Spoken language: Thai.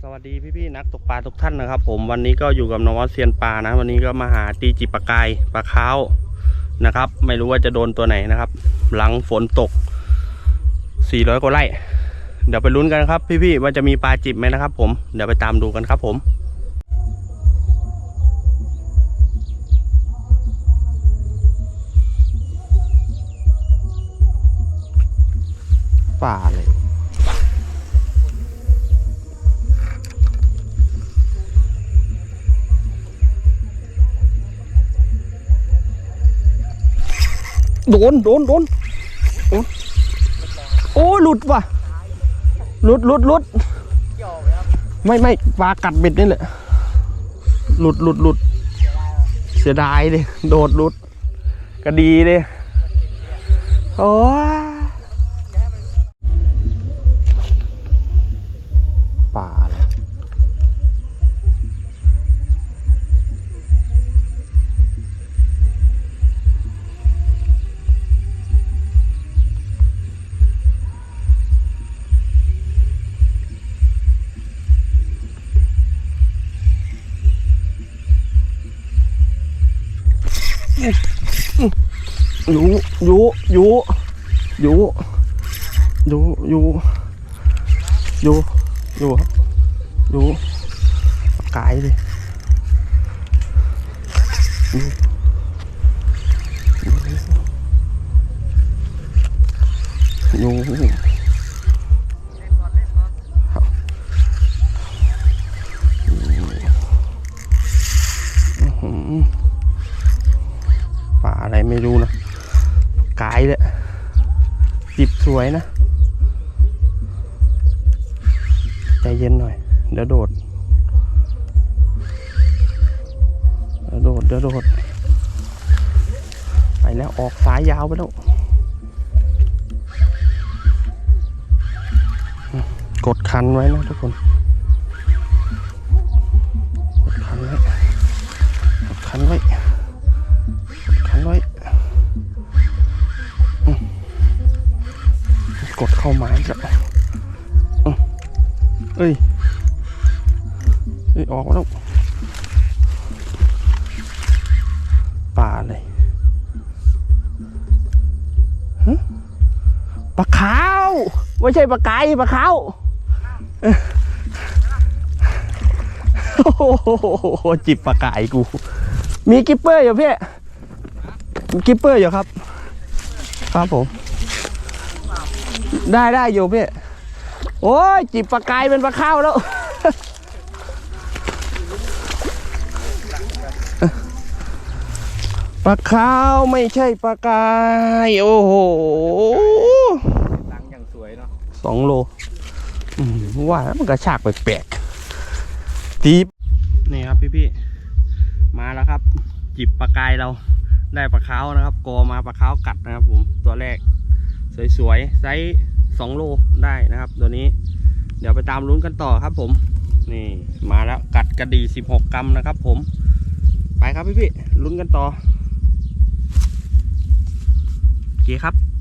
สวัสดีพี่ๆนักตกปลาทุกท่านนะครับ ผมวันนี้ก็อยู่กับนวัดเซียนปลานะ วันนี้ก็มาหาตีจิปลากายปลาค้าวนะครับ ไม่รู้ว่าจะโดนตัวไหนนะครับ หลังฝนตก 400กว่าไร่เดี๋ยวไปลุ้นกันครับ พี่ๆว่าจะมีปลาจิบไหมนะครับ ผมเดี๋ยวไปตามดูกันครับ ผมป่าเลย โดนโดนโดนโอ้โอ้หลุดว่ะหลุดหลุดหลุดไม่ไม่ปลากัดเบ็ดนี่แหละหลุดหลุดหลุดเสียดายเลยโดดหลุดก็ดีเลยโอ้ย ยู่อยู่อยู่อยู่อยู่อยู่อยู่อยู่ครับอยู่ปากกายเลยอยู่ อะไรไม่รู้นะกายเลยจิบสวยนะ ใจเย็นหน่อย เดี๋ยวโดด เดี๋ยวโดด เดี๋ยวโดด ไปแล้วออกสายยาวไปแล้ว กดคันไว้นะทุกคน กดเข้าไม้แล้วอืมเอ้ย เอ้ย ออกแล้วป่าเลยปลาขาวไม่ใช่ปลาไก่ปลาขาวโอ้โหจิบปลาไก่กู มีกิปเปอร์อยู่พี่กิปเปอร์อยู่ครับ ครับผม ได้ได้อยู่พี่ โอ้ยจิบปลากายเป็นปลาข้าวแล้ว ปลาข้าวไม่ใช่ปลากาย โอ้โหตังอย่างสวยเนาะสองโลอืมว่าแล้วมันกระชากแปลกๆจีบนี่ครับพี่ๆมาแล้วครับ จิบปลากายเราได้ปลาข้าวนะครับกอมาปลาข้าวกัดนะครับผมตัวแรก สวยๆไซส์ สองโลได้นะครับ ตัวนี้ เดี๋ยวไปตามลุ้นกันต่อครับผม นี่มาแล้วกัดกระดีสิบหกกรัมนะครับ ผม ไปครับพี่พี่ลุ้นกันต่อโอเคครับ